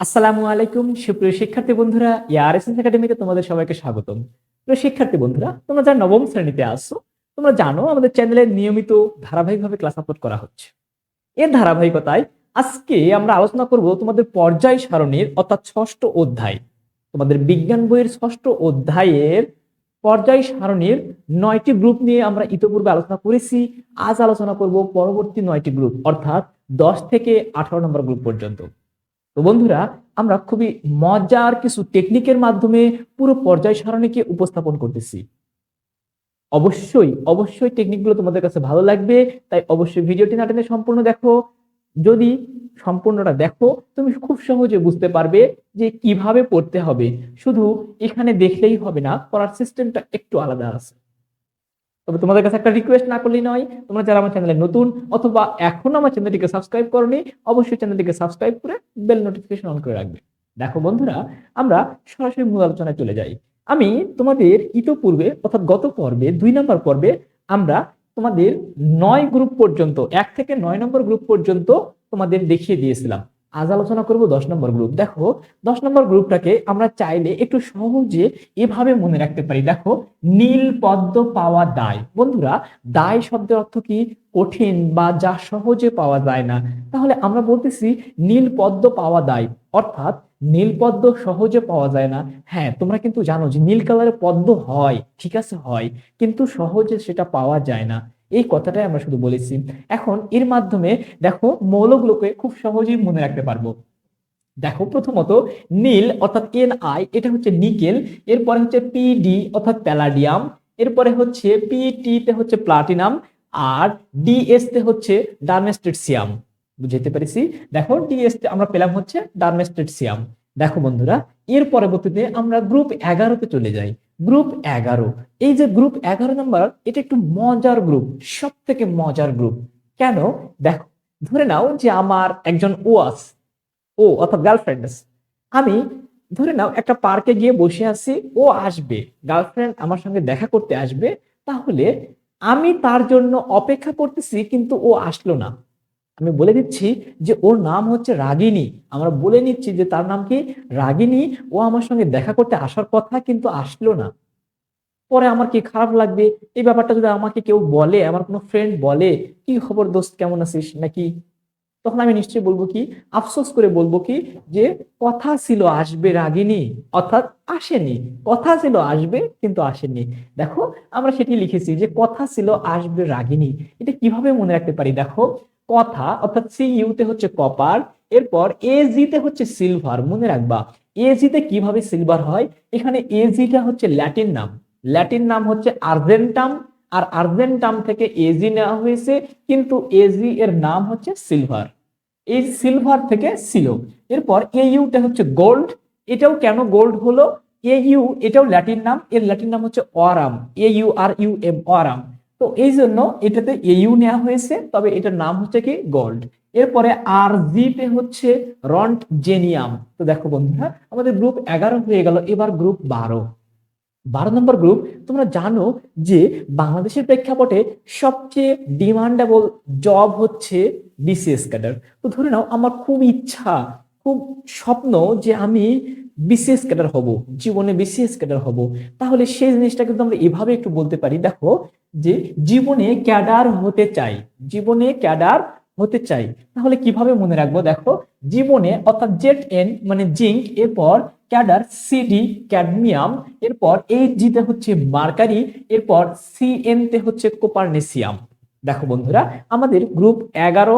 আসসালামু আলাইকুম। সুপ্রিয় শিক্ষার্থী বন্ধুরা ইয়ারএসএস একাডেমিতে তোমাদের সবাইকে স্বাগতম। প্রিয় শিক্ষার্থী বন্ধুরা, তোমরা যারা নবম শ্রেণীতে আসছো তোমরা জানো আমাদের চ্যানেলে নিয়মিত ধারাবাহিকভাবে ক্লাস আপলোড করা হচ্ছে। এর ধারাবাহিকতায় আজকে আমরা আলোচনা করব তোমাদের পর্যায় সারণীর, অর্থাৎ ষষ্ঠ অধ্যায়। তোমাদের বিজ্ঞান বইয়ের ষষ্ঠ অধ্যায়ের পর্যায় সারণীর নয়টি গ্রুপ নিয়ে আমরা ইতিপূর্বে আলোচনা করেছি। আজ আলোচনা করব পরবর্তী নয়টি গ্রুপ অর্থাৎ দশ থেকে আঠারো নম্বর গ্রুপ পর্যন্ত। তো বন্ধুরা, আমরা খুবই মজার কিছু টেকনিকের মাধ্যমে পুরো পর্যায় সারণীকে উপস্থাপন করতেছি। অবশ্যই অবশ্যই টেকনিকগুলো তোমাদের কাছে ভালো লাগবে, তাই অবশ্যই ভিডিওটি না টেনে সম্পূর্ণ দেখো। যদি সম্পূর্ণটা দেখো, তুমি খুব সহজে বুঝতে পারবে যে কীভাবে পড়তে হবে। শুধু এখানে দেখলেই হবে না, পড়ার সিস্টেমটা একটু আলাদা আছে। তবে তোমাদের কাছে একটা রিকোয়েস্ট না করলেই নয়, তোমরা যারা আমার চ্যানেলে নতুন অথবা এখনও আমার চ্যানেলটিকে সাবস্ক্রাইব করনি, অবশ্যই চ্যানেলটিকে সাবস্ক্রাইব করে বেল নোটিফিকেশন অন করে রাখবে। দেখো বন্ধুরা, আমরা সরাসরি মূল আলোচনায় চলে যাই। আমি তোমাদের ইতোপূর্বে, অর্থাৎ গত পর্বে, দুই নম্বর পর্বে, আমরা তোমাদের নয় গ্রুপ পর্যন্ত, এক থেকে নয় নম্বর গ্রুপ পর্যন্ত তোমাদের দেখিয়ে দিয়েছিলাম। আজ আলোচনা করব দশ নম্বর গ্রুপ দেখো, দশ নম্বর গ্রুপটাকে আমরা চাইলে একটু সহজে এভাবে মনে রাখতে পারি। দেখো, নীল পদ্ম পাওয়া দায়। বন্ধুরা, দায় শব্দের অর্থ কি? কঠিন বা যা সহজে পাওয়া যায় না। তাহলে আমরা বলতেছি, নীল পদ্ম পাওয়া দায়। অর্থাৎ, নীল পদ্ম সহজে পাওয়া যায় না। হ্যাঁ তোমরা কিন্তু জানো যে নীল কালারের পদ্ম হয়, ঠিক আছে, হয়। কিন্তু সহজে সেটা পাওয়া যায় না। এই কথাটাই আমরা শুধু বলেছি। এখন এর মাধ্যমে দেখো মৌলগুলোকে খুব সহজেই মনে রাখতে পারব। দেখো প্রথমত নীল অর্থাৎ এন আই এটা হচ্ছে নিকেল, এরপরে হচ্ছে পিডি অর্থাৎ প্যালাডিয়াম, এরপরে হচ্ছে পিটি তে হচ্ছে প্লাটিনাম, আর ডিএস তে হচ্ছে ডার্মেস্টেটসিয়াম বুঝতে পেরেছি? দেখো ডিএস তে আমরা পেলাম হচ্ছে ডার্মেস্টেটসিয়াম দেখো বন্ধুরা, এর পরবর্তীতে আমরা গ্রুপ এগারোতে চলে যাই। গ্রুপ এগারো, এই যে গ্রুপ এগারো নাম্বার এটা একটু মজার গ্রুপ সব থেকে মজার গ্রুপ কেন? দেখো, ধরে নাও যে আমার একজন ওয়াস ও অর্থাৎ গার্লফ্রেন্ড আমি ধরে নাও একটা পার্কে গিয়ে বসে আছি, ও আসবে গার্লফ্রেন্ড আমার সঙ্গে দেখা করতে আসবে, তাহলে আমি তার জন্য অপেক্ষা করতেছি কিন্তু ও আসলো না। আমি বলে দিচ্ছি যে ওর নাম হচ্ছে রাগিনী। আমরা বলে নিচ্ছি যে তার নাম কি? রাগিনী। ও আমার সঙ্গে দেখা করতে আসার কথা কিন্তু আসলো না। পরে আমার কি খারাপ লাগবে? এই ব্যাপারটা যদি আমাকে কেউ বলে, আমার কোনো ফ্রেন্ড বলে, কি খবর দোস্ত, কেমন আছিস নাকি? তখন আমি নিশ্চয়ই বলব কি? আফসোস করে বলব কি? যে কথা ছিল আসবে রাগিনী, অর্থাৎ আসেনি। কথা ছিল আসবে কিন্তু আসেনি। দেখো, আমরা সেটি লিখেছি যে কথা ছিল আসবে রাগিনী। এটা কীভাবে মনে রাখতে পারি? দেখো কথা, অর্থাৎ সি ইউতে হচ্ছে কপার এরপর এ জিতে হচ্ছে সিলভার মনে রাখবা। এ জিতে কীভাবে সিলভার হয়? এখানে এ জিটা হচ্ছে ল্যাটিন নাম। ল্যাটিন নাম হচ্ছে আর্জেন্টাম আর আর্জেন্টাম থেকে এজি নেওয়া হয়েছে, কিন্তু এজি এর নাম হচ্ছে সিলভার এই সিলভার থেকে সিলো এরপর এ ইউটা হচ্ছে গোল্ড এটাও কেন গোল্ড হলো? এ ইউ এটাও ল্যাটিন নাম, এর ল্যাটিন নাম হচ্ছে aurum A U R U M aurum তো এই জন্য এটাতে এ ইউ নেওয়া হয়েছে, তবে এটার নাম হচ্ছে কি গোল্ড এরপরে আর জিতে হচ্ছে রন্ট জেনিয়াম তো দেখো বন্ধুরা, আমাদের গ্রুপ এগারো হয়ে গেল, এবার গ্রুপ বারো। বারো নম্বর গ্রুপ তোমরা জানো যে বাংলাদেশের প্রেক্ষাপটে সবচেয়ে ডিমান্ডেবল জব হচ্ছে বিসিএস ক্যাডার তো ধরে নাও, আমার খুব ইচ্ছা, খুব স্বপ্ন যে আমি বিসিএস ক্যাডার হব, জীবনে বিসিএস ক্যাডার হব, তাহলে সেই জিনিসটা কিন্তু আমরা এভাবে একটু বলতে পারি। দেখো যে জীবনে ক্যাডার হতে চাই, জীবনে ক্যাডার হতে চাই, তাহলে কীভাবে মনে রাখব? দেখো, জীবনে অর্থাৎ জেট এন মানে জিঙ্ক, এরপর ক্যাডার সিডি, ক্যাডমিয়াম, এরপর এই জিতে হচ্ছে মার্কারি, এরপর সিএন তে হচ্ছে কোপারনেসিয়াম। দেখো বন্ধুরা, আমাদের গ্রুপ এগারো,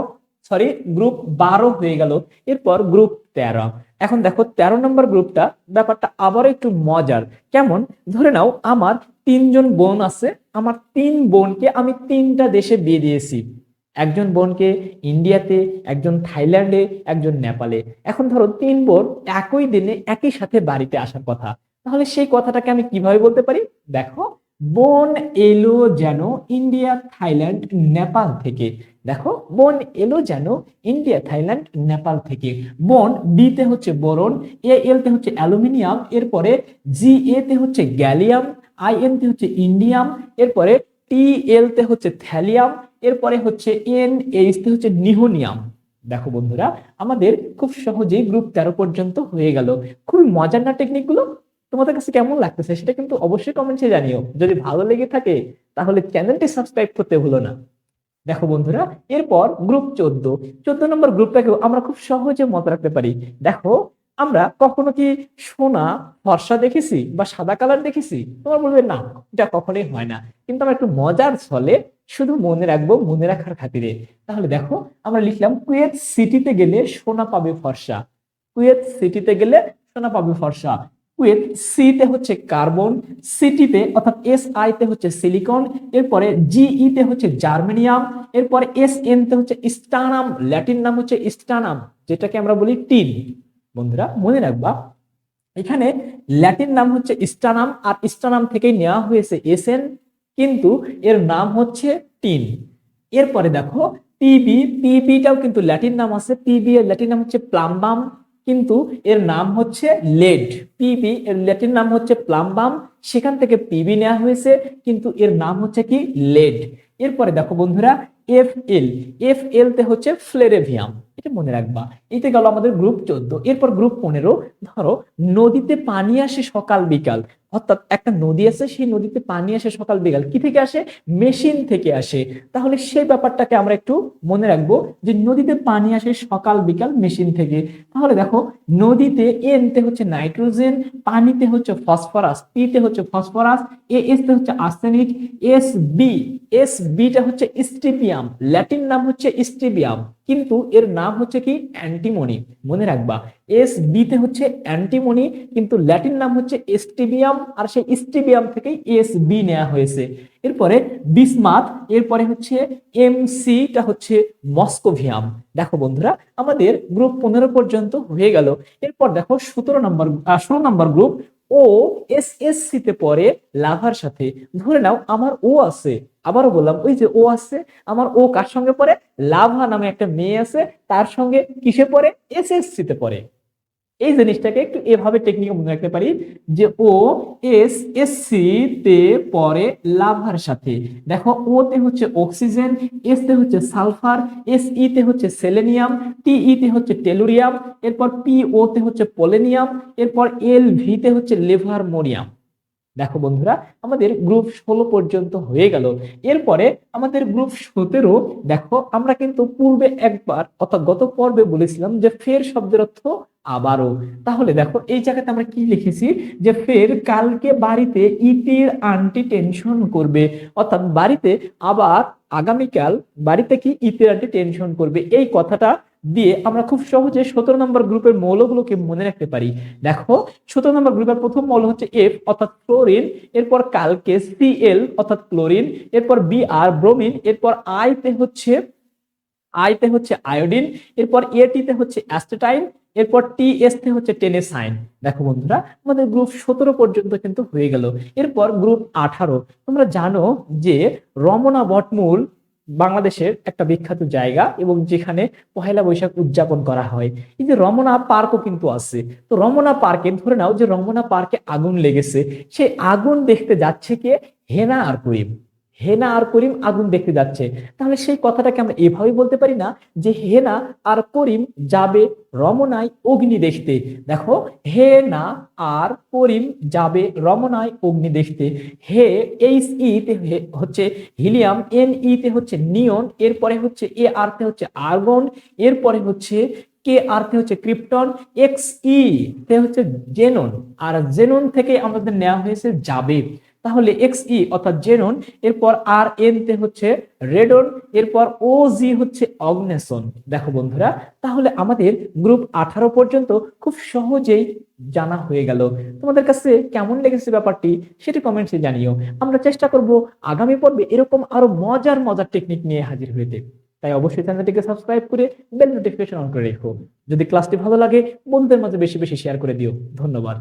সরি, গ্রুপ বারো হয়ে গেল, এরপর গ্রুপ তেরো। এখন দেখো তেরো নম্বর গ্রুপটা, ব্যাপারটা আবারও একটু মজার। কেমন? ধরে নাও আমার তিনজন বোন আছে, আমার তিন বোনকে আমি তিনটা দেশে বিয়ে দিয়েছি। একজন বোনকে ইন্ডিয়াতে, একজন থাইল্যান্ডে, একজন নেপালে। এখন ধরো তিন বোন একই দিনে একই সাথে বাড়িতে আসার কথা। তাহলে সেই কথাটাকে আমি কীভাবে বলতে পারি? দেখো বোন এলো যেন ইন্ডিয়া, থাইল্যান্ড, নেপাল থেকে। দেখো, বোন এলো যেন ইন্ডিয়া, থাইল্যান্ড, নেপাল থেকে। বোন বিতে হচ্ছে বোরন এ এল তে হচ্ছে অ্যালুমিনিয়াম, এরপরে জি এ তে হচ্ছে গ্যালিয়াম আই তে হচ্ছে ইন্ডিয়াম, এরপরে টি এল তে হচ্ছে থ্যালিয়াম, এরপরে হচ্ছে এন তে হচ্ছে নিহোনিয়াম। দেখো বন্ধুরা, আমাদের খুব সহজেই গ্রুপ তেরো পর্যন্ত হয়ে গেল। খুবই মজার না টেকনিকগুলো? তোমাদের কাছে কেমন লাগতেছে সেটা কিন্তু অবশ্যই কমেন্টে জানিও। যদি ভালো লেগে থাকে, তাহলে চ্যানেলটি সাবস্ক্রাইব করতে ভুলো না। দেখো বন্ধুরা, এরপর গ্রুপ চোদ্দ। চোদ্দ নম্বর গ্রুপটাকেও আমরা খুব সহজে মনে রাখতে পারি। দেখো, আমরা কখনো কি সোনা, ফর্সা দেখেছি বা সাদা কালার দেখেছি? তোমরা বলবে, না, এটা কখনোই হয় না। কিন্তু আমরা একটু মজার ছলে শুধু মনে রাখব, মনে রাখার খাতিরে। তাহলে দেখো, আমরা লিখলাম, কুয়েত সিটিতে গেলে সোনা পাবে ফর্সা। কুয়েত সিটিতে গেলে সোনা পাবে ফর্সা। কুয়েত সিতে হচ্ছে কার্বন সিটিতে অর্থাৎ এস আই তে হচ্ছে সিলিকন, এরপরে জিই তে হচ্ছে জার্মেনিয়াম, এরপরে এস এন তে হচ্ছে স্টানাম, ল্যাটিন নাম হচ্ছে স্টানাম, যেটাকে আমরা বলি টিন। বন্ধুরা, মনে রাখবা, এখানে ল্যাটিন নাম হচ্ছে স্টানাম, আর স্টানাম থেকেই নেওয়া হয়েছে এসএন কিন্তু এর নাম হচ্ছে টিন। এরপরে দেখো পিবি পিবিটাও কিন্তু ল্যাটিন নাম আছে পিবি এর ল্যাটিন নাম হচ্ছে প্লাম্বাম কিন্তু এর নাম হচ্ছে লেড পিবি এর লেটের নাম হচ্ছে প্লাম্বাম সেখান থেকে পিবি নেওয়া হয়েছে, কিন্তু এর নাম হচ্ছে কি লেড এরপরে দেখো বন্ধুরা এফ এল এফ এল তে হচ্ছে ফ্লেরেভিয়াম এটা মনে রাখবা। এটা গেল আমাদের গ্রুপ চোদ্দ। এরপর গ্রুপ পনেরো, ধরো, নদীতে পানি আসে সকাল বিকাল অর্থাৎ একটা নদী আছে, সেই নদীতে পানি আসে সকাল বিকাল। কি থেকে আসে? মেশিন থেকে আসে। তাহলে সেই ব্যাপারটাকে আমরা একটু মনে রাখব যে নদীতে পানি আসে সকাল বিকাল মেশিন থেকে। তাহলে দেখো, নদীতে এনতে হচ্ছে নাইট্রোজেন, পানিতে হচ্ছে ফসফরাস পিতে হচ্ছে ফসফরাস এ এস তে হচ্ছে arsenic S B S beta হচ্ছে স্টিপিয়াম। ল্যাটিন নাম হচ্ছে স্টিবিয়াম কিন্তু এর নাম হচ্ছে কি অ্যান্টিমনি, মনে রাখবা। এস বিতে হচ্ছে অ্যান্টিমনি, কিন্তু ল্যাটিন নাম হচ্ছে স্টিবিয়াম, আর সেই স্টিবিয়াম থেকেই এস বি নেওয়া হয়েছে। এরপরে বিসমাথ এরপরে হচ্ছে এম সিটা হচ্ছে মস্কোভিয়াম। দেখো বন্ধুরা, আমাদের গ্রুপ পনেরো পর্যন্ত হয়ে গেল। এরপর দেখো সতেরো নম্বর ষোলো নম্বর গ্রুপ ও এস এস সিতে পরে লাভার সাথে। ধরে নাও আমার ও আছে। আবারও বললাম, ওই যে ও আছে, আমার ও কার সঙ্গে পরে লাভা নামে একটা মেয়ে আছে, তার সঙ্গে কিসে পরে এস এস সিতে পড়ে। এই জিনিসটাকে একটু এভাবে টেকনিক মনে রাখতে পারি যে ও এস এস সি তে পরে লাভার সাথে। দেখো ও তে হচ্ছে অক্সিজেন এস তে হচ্ছে সালফার এস ই তে হচ্ছে সেলেনিয়াম টি ই তে হচ্ছে টেলুরিয়াম এরপর পি ও তে হচ্ছে পোলেনিয়াম এরপর এল ভি তে হচ্ছে লেভারমোনিয়াম দেখো বন্ধুরা, আমাদের গ্রুপ ষোলো পর্যন্ত হয়ে গেল। এরপরে আমাদের গ্রুপ সতেরো, দেখো, আমরা কিন্তু পূর্বে একবার অর্থাৎ গত পর্বে বলেছিলাম যে ফের শব্দের অর্থ আবারও। তাহলে দেখো, এই জায়গাতে আমরা কি লিখেছি? যে ফের কালকে বাড়িতে ইতির আন্টি টেনশন করবে। অর্থাৎ বাড়িতে আবার আগামীকাল বাড়িতে কি ইতির আন্টি টেনশন করবে? এই কথাটা দিয়ে আমরা খুব সহজে সতেরো নম্বর গ্রুপের মৌলগুলোকে মনে রাখতে পারি। দেখো, সতেরো নম্বর গ্রুপের প্রথম মৌল হচ্ছে এফ অর্থাৎ ক্লোরিন এরপর কালকে সিএল অর্থাৎ ক্লোরিন এরপর বি আর ব্রোমিন এরপর আইতে হচ্ছে আই তে হচ্ছে আয়োডিন এরপর এটি তে হচ্ছে অ্যাস্টেটাইন এরপর টি তে হচ্ছে টেনেসাইন দেখো বন্ধুরা, আমাদের গ্রুপ সতেরো পর্যন্ত কিন্তু হয়ে গেল। এরপর গ্রুপ আঠারো। তোমরা জানো যে রমনা বটমূল বাংলাদেশের একটা বিখ্যাত জায়গা এবং যেখানে পহেলা বৈশাখ উদযাপন করা হয়। এই যে রমনা পার্কও কিন্তু আছে। তো রমনা পার্কে, ধরে নাও যে রমনা পার্কে আগুন লেগেছে, সেই আগুন দেখতে যাচ্ছে কে? হেনা আর করিম। হেনা আর করিম আগুন দেখতে যাচ্ছে। তাহলে সেই কথাটাকে আমরা এভাবেই বলতে পারি না যে হেনা আর করিম যাবে রমনায় অগ্নি দেখতে দেখো, হেনা আর করিম যাবে রমনায় অগ্নি দেখতে হে এইচ ই তে হে- হচ্ছে হিলিয়াম এন ই তে হচ্ছে নিয়ন, এরপরে হচ্ছে এ আর তে হচ্ছে আর্গন, এরপরে হচ্ছে কে আর তে হচ্ছে ক্রিপ্টন এক্স ই তে হচ্ছে জেনন। আর জেনন থেকে আমাদের নেওয়া হয়েছে যাবে। তাহলে এক্স ই অর্থাৎ জেনন এরপর আর এন তে হচ্ছে রেডন, এরপর ও জি হচ্ছে অগ্নেসন। দেখো বন্ধুরা, তাহলে আমাদের গ্রুপ আঠারো পর্যন্ত খুব সহজেই জানা হয়ে গেল। তোমাদের কাছে কেমন লেগেছে ব্যাপারটি সেটি কমেন্টসে জানিও। আমরা চেষ্টা করব আগামী পর্বে এরকম আরও মজার মজার টেকনিক নিয়ে হাজির হইতে। তাই অবশ্যই চ্যানেলটিকে সাবস্ক্রাইব করে বেল নোটিফিকেশন অন করে রেখো। যদি ক্লাসটি ভালো লাগে, বন্ধুদের মাঝে বেশি বেশি শেয়ার করে দিও। ধন্যবাদ।